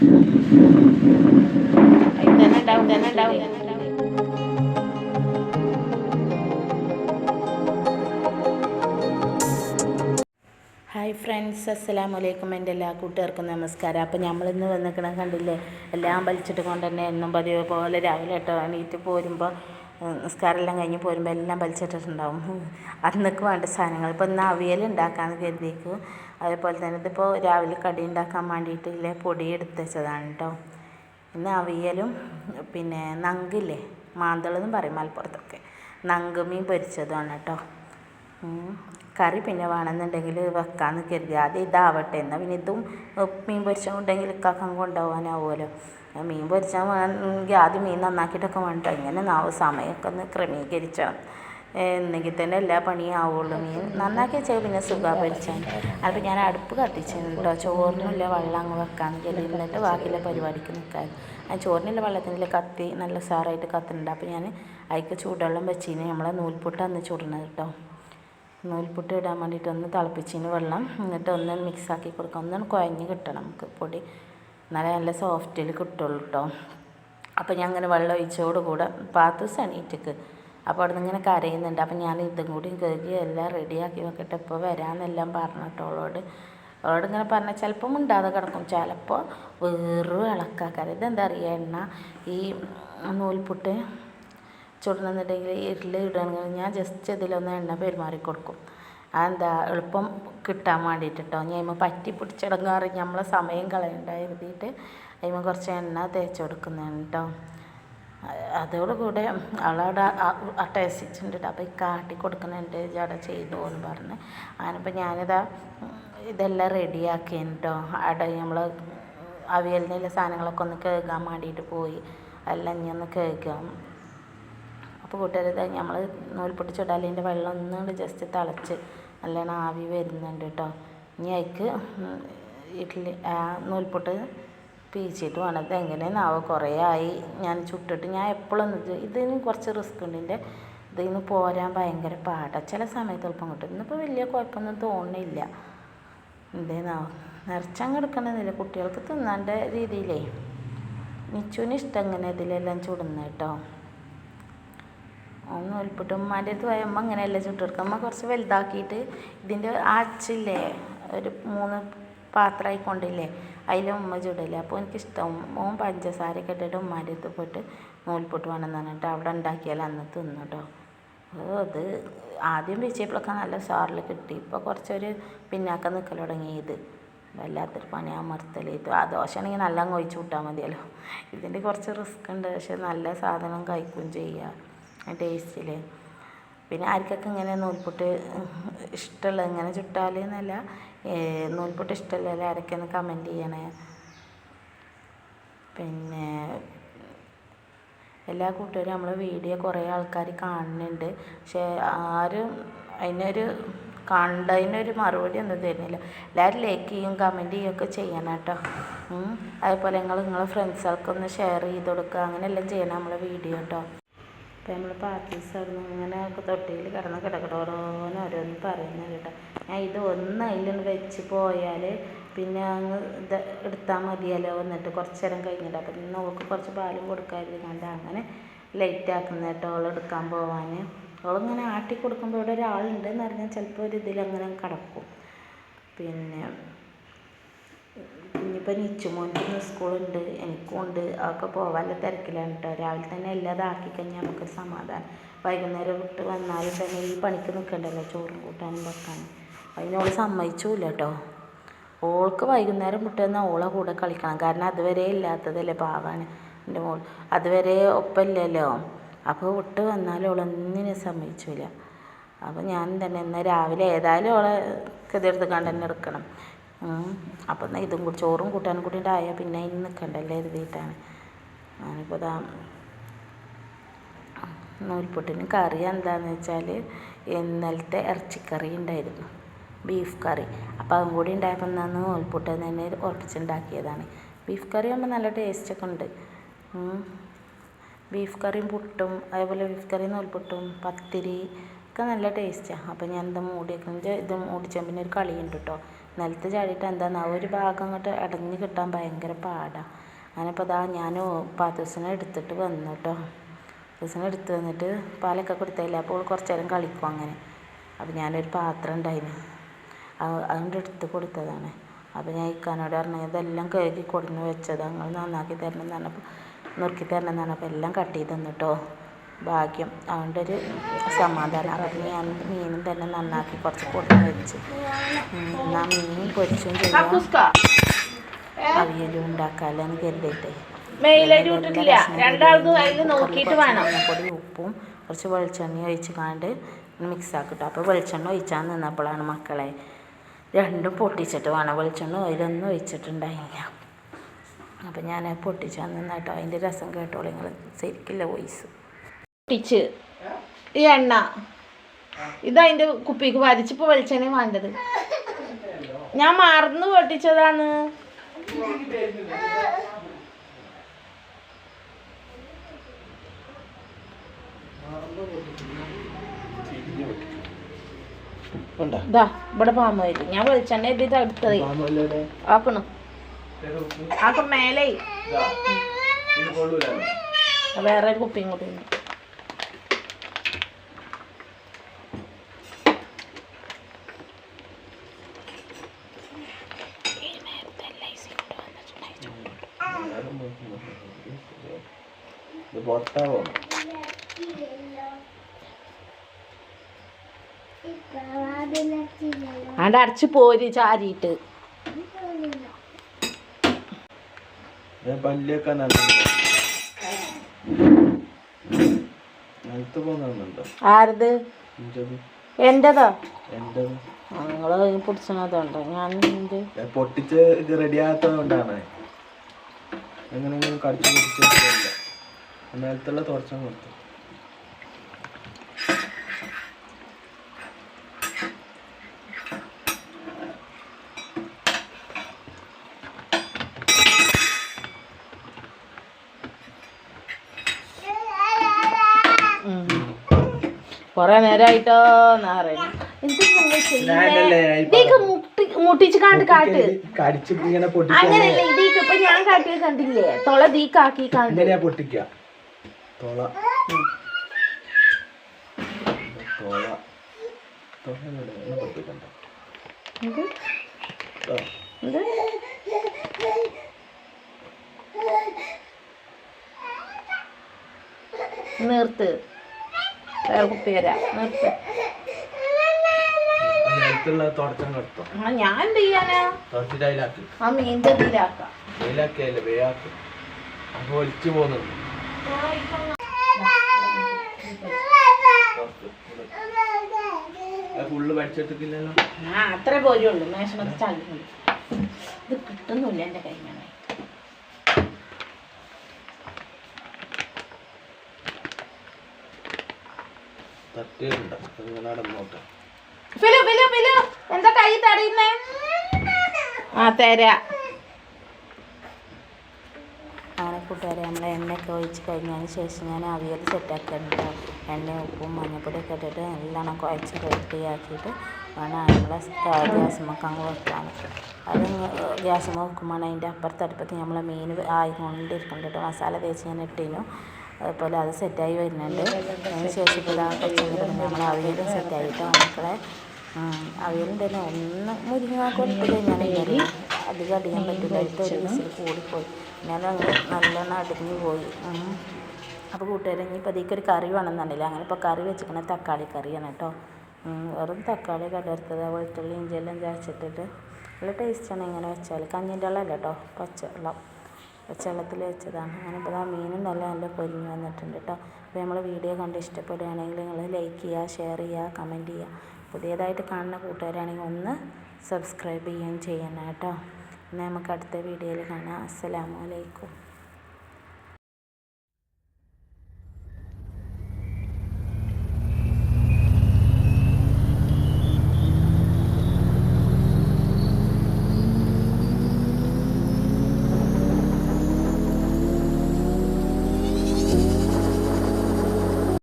Hi friends അസ്സലാം വലൈക്കും എന്റെ എല്ലാ കൂട്ടുകാർക്കും നമസ്കാരം. അപ്പോൾ നമ്മളിന്ന് വന്നിക്കണ കണ്ടില്ലേ എല്ലാം വലിച്ചിട്ട് കൊണ്ട് തന്നെ എന്നും പതിവ് പോലെ രാവിലെ കേട്ടോ എണീറ്റ് പോരുമ്പോൾ നിസ്കാരമെല്ലാം കഴിഞ്ഞ് പോരുമ്പോൾ എല്ലാം വലിച്ചിട്ടിട്ടുണ്ടാവും. അന്നൊക്കെ വേണ്ട സാധനങ്ങൾ. ഇപ്പോൾ ഇന്ന് അവിയൽ ഉണ്ടാക്കാമെന്ന് കരുതിയേക്കും. അതേപോലെ തന്നെ ഇതിപ്പോൾ രാവിലെ കടി ഉണ്ടാക്കാൻ വേണ്ടിയിട്ടില്ലേ പൊടി എടുത്ത് വെച്ചതാണ് കേട്ടോ ഇന്ന് അവിയലും പിന്നെ നങ്കില്ലേ മാന്തളെന്നും പറയും മലപ്പുറത്തൊക്കെ. നങ്ക് മീൻ പൊരിച്ചതാണ് കേട്ടോ കറി പിന്നെ വേണമെന്നുണ്ടെങ്കിൽ വെക്കാമെന്ന് കരുതി. ആദ്യം ഇതാവട്ടെ എന്നാൽ പിന്നെ ഇതും മീൻ പൊരിച്ചുണ്ടെങ്കിൽ ഇക്കാക്കം കൊണ്ടുപോകാനാവുമല്ലോ. മീൻ പൊരിച്ചാൽ വേണമെങ്കിൽ ആദ്യം മീൻ നന്നാക്കിയിട്ടൊക്കെ വേണ്ട ഇങ്ങനെ നാവ് സമയമൊക്കെ ഒന്ന് ക്രമീകരിക്കണം എന്നെങ്കിൽ തന്നെ എല്ലാ പണിയും ആവുള്ളൂ മീൻ നന്നാക്കി വെച്ചാൽ പിന്നെ സുഖം പൊരിച്ചാൽ അപ്പോൾ ഞാൻ അടുപ്പ് കത്തിച്ചിരുന്നു കേട്ടോ ചോറിനുള്ള വെള്ളം അങ്ങ് വെക്കാമെന്ന് കരുതി എന്നിട്ട് ബാക്കിയുള്ള പരിപാടിക്ക് നിൽക്കാൻ ആ ചോറിനുള്ള വെള്ളത്തിനുള്ള കത്തി നല്ല സാറായിട്ട് കത്തുന്നുണ്ട് അപ്പോൾ ഞാൻ അതിക്ക് ചൂടുവെള്ളം വെച്ചിന്. നമ്മളെ നൂൽപുട്ട് അന്ന് ചുടുന്നത് കേട്ടോ നൂൽപുട്ട് ഇടാൻ വേണ്ടിയിട്ട് ഒന്ന് തിളപ്പിച്ചിന് വെള്ളം. എന്നിട്ട് ഒന്ന് മിക്സാക്കി കൊടുക്കാം. ഒന്നും കുഴഞ്ഞ് കിട്ടണം നമുക്ക് പൊടി. എന്നാലേ നല്ല സോഫ്റ്റിൽ കിട്ടുള്ളൂ കേട്ടോ അപ്പോൾ ഞാൻ അങ്ങനെ വെള്ളം ഒഴിച്ചോട് കൂടെ ഈറ്റക്ക് അപ്പോൾ അവിടെ നിന്ന് ഇങ്ങനെ കരയുന്നുണ്ട്. അപ്പം ഞാൻ ഇതും കൂടി കഴുകി എല്ലാം റെഡിയാക്കി വെക്കട്ടെ. ഇപ്പോൾ വരാമെന്നെല്ലാം പറഞ്ഞിട്ട് അവളോട് അവളോട് ഇങ്ങനെ പറഞ്ഞാൽ ചിലപ്പോൾ മിണ്ടാതെ കിടക്കും. ചിലപ്പോൾ വേറൊരു ഇളക്കാക്കാറ് ഇതെന്താ അറിയുക എണ്ണ ഈ നൂൽപുട്ട് ചുടണമെന്നുണ്ടെങ്കിൽ ഇരുൾ ഇടുകയാണെങ്കിൽ ഞാൻ ജസ്റ്റ് ഇതിലൊന്ന് എണ്ണ പെരുമാറി കൊടുക്കും. അതെന്താ? എളുപ്പം കിട്ടാൻ വേണ്ടിയിട്ട് ഞാൻ അതിമ്മ പറ്റി പിടിച്ചിടങ്ങാറ് നമ്മളെ സമയം കളയണ്ട എഴുതിയിട്ട് കുറച്ച് എണ്ണ തേച്ച് കൊടുക്കുന്നതാണ് കേട്ടോ അതോടുകൂടെ അവളവിടെ അട്ടേസിച്ചിട്ടുണ്ട് അപ്പോൾ ഈ കാട്ടി കൊടുക്കുന്നുണ്ട് ജട ചെയ്തു എന്ന് പറഞ്ഞ്. അങ്ങനിപ്പോൾ ഞാനിതാ ഇതെല്ലാം റെഡിയാക്കിയാണ് കേട്ടോ അവിടെ നമ്മൾ അവിയലിനുള്ള സാധനങ്ങളൊക്കെ ഒന്ന് കേൾക്കാൻ വേണ്ടിയിട്ട് പോയി. എല്ലാം ഇനി ഒന്ന് കേൾക്കാം അപ്പോൾ കൂട്ടുകാരെ നമ്മൾ നൂൽപൊട്ടി ചുടാലിന്റെ വെള്ളം ഒന്നുകൊണ്ട് ജസ്റ്റ് തിളച്ച് നല്ലോണം ആവി വരുന്നുണ്ട് കേട്ടോ ഇനി അതിക്ക് ഇഡ്ഡലി ആ വേണം ഇത് എങ്ങനെയെന്നാവോ കുറേ ആയി. ഞാൻ ചുട്ടിട്ട് ഞാൻ എപ്പോഴും ഇത് ഇതിന് കുറച്ച് റിസ്ക് ഉണ്ട്. എന്റെ ഇതിൽ നിന്ന് പോരാൻ ഭയങ്കര പാടാണ് ചില സമയത്ത് എളുപ്പം കിട്ടും. ഇന്നിപ്പോൾ വലിയ കുഴപ്പമൊന്നും തോന്നുന്നില്ല. എന്തേന്നാ? നിറച്ചങ്ങ് എടുക്കണമെന്നില്ല കുട്ടികൾക്ക് തിന്നാന്റെ രീതിയിലേ. നിച്ചുവിന് ഇഷ്ടം ഇങ്ങനെ ഇതിലെല്ലാം ചുടുന്ന കേട്ടോ. ഒന്ന് ഒൽപ്പിട്ട് ഉമ്മാന്റെ അടുത്ത് പോയ അമ്മ ചുട്ടെടുക്കുക. അമ്മ കുറച്ച് വലുതാക്കിയിട്ട് ഇതിന്റെ അച്ചില്ലേ ഒരു മൂന്ന് പാത്രമായി കൊണ്ടില്ലേ അതിലും ഉമ്മ ചുടില്ലേ അപ്പോൾ എനിക്കിഷ്ടം. മോൻ പഞ്ചസാരയൊക്കെ ഇട്ടിട്ട് ഉമ്മാന്റെ അടുത്ത് പോയിട്ട് നൂൽപുട്ട് വേണം പറഞ്ഞിട്ട് അവിടെ ഉണ്ടാക്കിയാൽ അന്ന് തിന്നു കേട്ടോ അത് ആദ്യം വെച്ചപ്പോഴൊക്കെ നല്ല സാറിൽ കിട്ടി. ഇപ്പോൾ കുറച്ചൊരു പിന്നാക്കം നിൽക്കൽ തുടങ്ങി ഇത് വല്ലാത്തൊരു പണി അമർത്തൽ ഇത് ആ ദോശ ആണെങ്കിൽ നല്ല ഒഴിച്ച് വിട്ടാൽ മതിയല്ലോ. ഇതിന്റെ കുറച്ച് റിസ്ക് ഉണ്ട്. പക്ഷെ നല്ല സാധനം കഴിക്കുകയും ചെയ്യുക ടേസ്റ്റിൽ പിന്നെ ആർക്കൊക്കെ ഇങ്ങനെ നൂൽപുട്ട് ഇഷ്ടമുള്ള ഇങ്ങനെ ചുട്ടാൽ എന്നല്ല. നൂൽപുട്ട് ഇഷ്ടമല്ലേ ആരൊക്കെയൊന്ന് കമന്റ് ചെയ്യണേ? പിന്നെ എല്ലാ കൂട്ടുകാരും നമ്മളെ വീഡിയോ കുറേ ആൾക്കാർ കാണുന്നുണ്ട്. പക്ഷേ ആരും അതിനൊരു കണ്ടതിനൊരു മറുപടി ഒന്നും തരുന്നില്ല. എല്ലാവരും ലൈക്ക് ചെയ്യും കമന്റ് ചെയ്യുകയൊക്കെ ചെയ്യണം കേട്ടോ. അതേപോലെ നിങ്ങൾ നിങ്ങളെ ഫ്രണ്ട്സുകൾക്കൊന്ന് ഷെയർ ചെയ്ത് കൊടുക്കുക അങ്ങനെയെല്ലാം ചെയ്യണം നമ്മളെ വീഡിയോ കേട്ടോ അപ്പോൾ നമ്മൾ പാർട്ടീസ് ഇങ്ങനെ തൊട്ടിയിൽ കിടന്ന് കിടക്കടോരോന്ന് ഓരോന്ന് പറയുന്നത് കേട്ടോ. ഇത് ഒന്ന് അതിലൊന്ന് വെച്ച് പോയാൽ പിന്നെ അങ്ങ് ഇത് എടുത്താൽ മതിയല്ലോ എന്നിട്ട് കുറച്ച് നേരം കഴിഞ്ഞിട്ട്. അപ്പം ഇന്ന് ഓൾക്ക് കുറച്ച് പാലും കൊടുക്കാതിരുന്നു കണ്ട് അങ്ങനെ ലേറ്റ് ആക്കുന്ന കേട്ടോ എടുക്കാൻ പോവാൻ അവളിങ്ങനെ ആട്ടി കൊടുക്കുമ്പോൾ ഇവിടെ ഒരാളുണ്ട് എന്ന് പറഞ്ഞാൽ ചിലപ്പോൾ ഒരു ഇതിലങ്ങനെ കിടക്കും. പിന്നെ ഇനിയിപ്പോൾ നിച്ചുമോന്റെ സ്കൂളുണ്ട് എനിക്കും ഉണ്ട്. അതൊക്കെ പോകാനുള്ള തിരക്കിലാണ് കേട്ടോ. രാവിലെ തന്നെ എല്ലാം ഇതാക്കി കഴിഞ്ഞാൽ നമുക്ക് സമാധാനം. വൈകുന്നേരം വിട്ട് വന്നാലും തന്നെ ഈ പണിക്ക് നിൽക്കണ്ടല്ലോ ചോറും കൂട്ടാനും വെക്കാനും. അതിനോട് സമ്മതിച്ചില്ല കേട്ടോ ഓൾക്ക് വൈകുന്നേരം മുട്ട വന്നാൽ ഓളെ കൂടെ കളിക്കണം. കാരണം അതുവരെ ഇല്ലാത്തതല്ലേ പാവാണ് എന്റെ മോൾ. അതുവരെ ഒപ്പമില്ലല്ലോ അപ്പോൾ വിട്ട് വന്നാൽ ഓളൊന്നിനും സമ്മതിച്ചില്ല അപ്പോൾ ഞാൻ തന്നെ ഇന്ന് രാവിലെ ഏതായാലും ഓളെ കെതിർത്ത് കണ്ട് തന്നെ എടുക്കണം. അപ്പം എന്നാൽ ഇതും കൂടി ചോറും കൂട്ടാനും കൂടി ആയാൽ പിന്നെ ഇന്ന് നിൽക്കണ്ടല്ലേ എഴുതിയിട്ടാണ് ഞാനിപ്പോൾ ഇതാ നൂൽപ്പൊട്ടിന് കറി എന്താണെന്ന് വെച്ചാൽ ഇന്നലത്തെ ഇറച്ചിക്കറി ഉണ്ടായിരുന്നു. ബീഫ് കറി. അപ്പോൾ അതും കൂടി ഉണ്ടായപ്പോൾ എന്നാൽ നൂൽപുട്ട് തന്നെ ഉറപ്പിച്ചുണ്ടാക്കിയതാണ്. ബീഫ് കറി ആകുമ്പോൾ നല്ല ടേസ്റ്റൊക്കെ ഉണ്ട്. ബീഫ് കറിയും പുട്ടും അതേപോലെ ബീഫ് കറിയും നൂൽപുട്ടും പത്തിരി ഒക്കെ നല്ല ടേസ്റ്റാണ് അപ്പോൾ ഞാൻ എന്താ മൂടിയൊക്കെ ഇത് മൂടിച്ചാൽ പിന്നെ ഒരു കളിയുണ്ട് കേട്ടോ നിലത്ത് ചാടിയിട്ട് എന്താണെന്ന് ഒരു ഭാഗം അങ്ങോട്ട് അടഞ്ഞ് കിട്ടാൻ ഭയങ്കര പാടാണ് അങ്ങനെ ഇപ്പോൾ ഞാൻ പാത്തൂസിനെ എടുത്തിട്ട് വന്നു കേട്ടോ പാത്തൂസിനെ എടുത്ത് വന്നിട്ട് പാലൊക്കെ കൊടുത്തതില്ല അപ്പോൾ കുറച്ച് നേരം കളിക്കും അങ്ങനെ. അപ്പോൾ ഞാനൊരു പാത്രം ഉണ്ടായിരുന്നു അതുകൊണ്ട് എടുത്ത് കൊടുത്തതാണ്. അപ്പോൾ ഞാൻ ഇക്കാനോട് പറഞ്ഞു ഇതെല്ലാം കഴുകി കൊടുന്ന് വെച്ചത്. നിങ്ങൾ നന്നാക്കി തരണം എന്ന് പറഞ്ഞപ്പോൾ നുറുക്കി തരണം എന്ന് പറഞ്ഞപ്പോൾ എല്ലാം കട്ട് ചെയ്ത് തന്നു കേട്ടോ ഭാഗ്യം. അതുകൊണ്ടൊരു സമാധാനം. അപ്പം ഞാൻ മീനും തന്നെ നന്നാക്കി കുറച്ച് കൊടുന്ന് വെച്ച്. എന്നാൽ മീൻ പൊരിച്ചും ചെയ്യാം. അവിയലും ഉണ്ടാക്കാമല്ലോ എന്ന് കരുതിയിട്ടേ. പൊടി ഉപ്പും കുറച്ച് വെളിച്ചെണ്ണ ഒഴിച്ച് കാണ്ട് മിക്സ് ആക്കിട്ടോ. അപ്പോൾ വെളിച്ചെണ്ണ ഒഴിച്ചാൽ നിന്നപ്പോഴാണ് മക്കളെ രണ്ടും പൊട്ടിച്ചിട്ട് വേണം വെളിച്ചെണ്ണ ഓയിലൊന്നും ഒഴിച്ചിട്ടുണ്ടായില്ല. അപ്പം ഞാൻ പൊട്ടിച്ച് വന്നിരുന്ന കേട്ടോ അതിന്റെ രസം കേട്ടോളൂ നിങ്ങൾ ശരിക്കില്ല വോയിസ്. പൊട്ടിച്ച്. ഈ എണ്ണ. ഇതതിന്റെ കുപ്പിക്ക് വരച്ചിപ്പോൾ വെളിച്ചെണ്ണ വേണ്ടത്. ഞാൻ മറന്നു പൊട്ടിച്ചതാണ്. ഇതാ ഇവിടെ പാമ്പ് വരും. ഞാൻ വെളിച്ചെണ്ണ ഇത് എടുത്തത് ആക്കണം? ആക്കം മേലെ. വേറെ ഒരു കുപ്പിയും കൂടി ഇത് പൊട്ടാവോ? ആണ്ട് അടച്ച് പോരി ചാരിയിട്ട്. ആരത്? എന്റേതോ. നിങ്ങൾ പിടിച്ചതുണ്ട് ഞാൻ പൊട്ടിച്ച് ഇത് റെഡി കൊണ്ടാണ് എങ്ങനെയെങ്കിലും കടിച്ചു പൊടിച്ചു നേരത്തുള്ള തുടച്ചം കൊടുത്തു. കൊറേ നേരമായിട്ടോ ഇതേക്ക് മുട്ടി മുട്ടിച്ച് കാണ്ട് കാട്ട് ഇതേക്ക് ഇപ്പൊ ഞാൻ കാട്ടിയത് കണ്ടില്ലേ? തൊള ദീക്കാക്കി കാണ്ട്. തോള. തോള. തോള പൊട്ടിക്കണ്ട? ആ. നിർത്ത്. വേറെ കുപ്പി വരാം. നിർത്ത്. ഞാൻ എന്ത് ചെയ്യാനാ? ആ മീന്റെ ഇതിലാക്കാം ഫുള്ള് പഠിച്ചെടുത്തില്ലല്ലോ ആ അത്രേ പോരുള്ളൂ. മേശമത്ത് ചാടിക്കൊണ്ട്. ഇത് കിട്ടുന്നില്ല എന്റെ കയ്യിൽ തട്ടിയുണ്ട് ഇങ്ങനെ നടന്നോട്ടെ ഫിലു ഫിലു ഫിലു. എന്താ കൈ തടയുന്നേ? ആ തരാ. അങ്ങനെ കൂട്ടുകാരെ നമ്മൾ എണ്ണയൊക്കെ ഒഴിച്ച് കഴിഞ്ഞതിന് ശേഷം ഞാൻ അവിയൽ സെറ്റാക്കിയിട്ടുണ്ട് എണ്ണ ഉപ്പും മഞ്ഞപ്പൊടിയൊക്കെ ഇട്ടിട്ട് നല്ലോണം കുഴച്ച് റെഡിയാക്കിയിട്ട് വേണം നമ്മളെ ഗ്യാസുമൊക്കെ അങ്ങ് വെക്കാൻ. അത് ഗ്യാസ് വെക്കുമ്പോൾ അതിന്റെ അപ്പുറത്ത് അടുപ്പത്ത് നമ്മളെ മീൻ ആയിക്കൊണ്ടിരിക്കുന്നുണ്ട് കേട്ടോ. മസാല തേച്ച് ഞാൻ ഇട്ടിരുന്നു. അതുപോലെ അത് സെറ്റായി വരുന്നുണ്ട്. അതിന് ശേഷം ഇപ്പോൾ ഇതാ കൂടെ നമ്മൾ അവിയലും സെറ്റായിട്ടോ മക്കളെ. അവിയലും തന്നെ ഒന്ന് മുരിങ്ങ ഇട്ട് കഴിഞ്ഞാൽ അധികം അടിക്കാൻ പറ്റില്ല അടുത്ത ഒരു വിസിൽ കൂടിപ്പോയി. ഞാൻ നല്ലോണം അടിഞ്ഞു പോയി. അപ്പോൾ കൂട്ടുകാരെ ഇനിയിപ്പോൾ അതിലേക്ക് ഒരു കറി വേണമെന്നുണ്ടല്ലോ അങ്ങനെ ഇപ്പോൾ കറി വെച്ചിരിക്കണ തക്കാളി കറിയാണ് കേട്ടോ. വെറും തക്കാളി കടർത്തത് വെളുത്തുള്ളി ഇഞ്ചിയെല്ലാം ചതച്ചിട്ടിട്ട് നല്ല ടേസ്റ്റാണ് ഇങ്ങനെ വെച്ചാൽ കഞ്ഞിന്റെ വെള്ളമല്ല കേട്ടോ പച്ചവെള്ളം പച്ചവെള്ളത്തിൽ വെച്ചതാണ്. അങ്ങനെ ഇപ്പോൾ ആ മീനും നല്ല നല്ല പൊരിഞ്ഞ് വന്നിട്ടുണ്ട് കേട്ടോ അപ്പോൾ നമ്മൾ വീഡിയോ കണ്ട് ഇഷ്ടപ്പെടുകയാണെങ്കിൽ നിങ്ങൾ ലൈക്ക് ചെയ്യുക ഷെയർ ചെയ്യുക കമന്റ് ചെയ്യുക. പുതിയതായിട്ട് കാണുന്ന കൂട്ടുകാരാണെങ്കിൽ ഒന്ന് സബ്സ്ക്രൈബ് ചെയ്യുകയും ചെയ്യണം കേട്ടോ എന്നാൽ നമുക്ക് അടുത്ത വീഡിയോയിൽ കാണാം. അസ്സലാമു അലൈക്കും.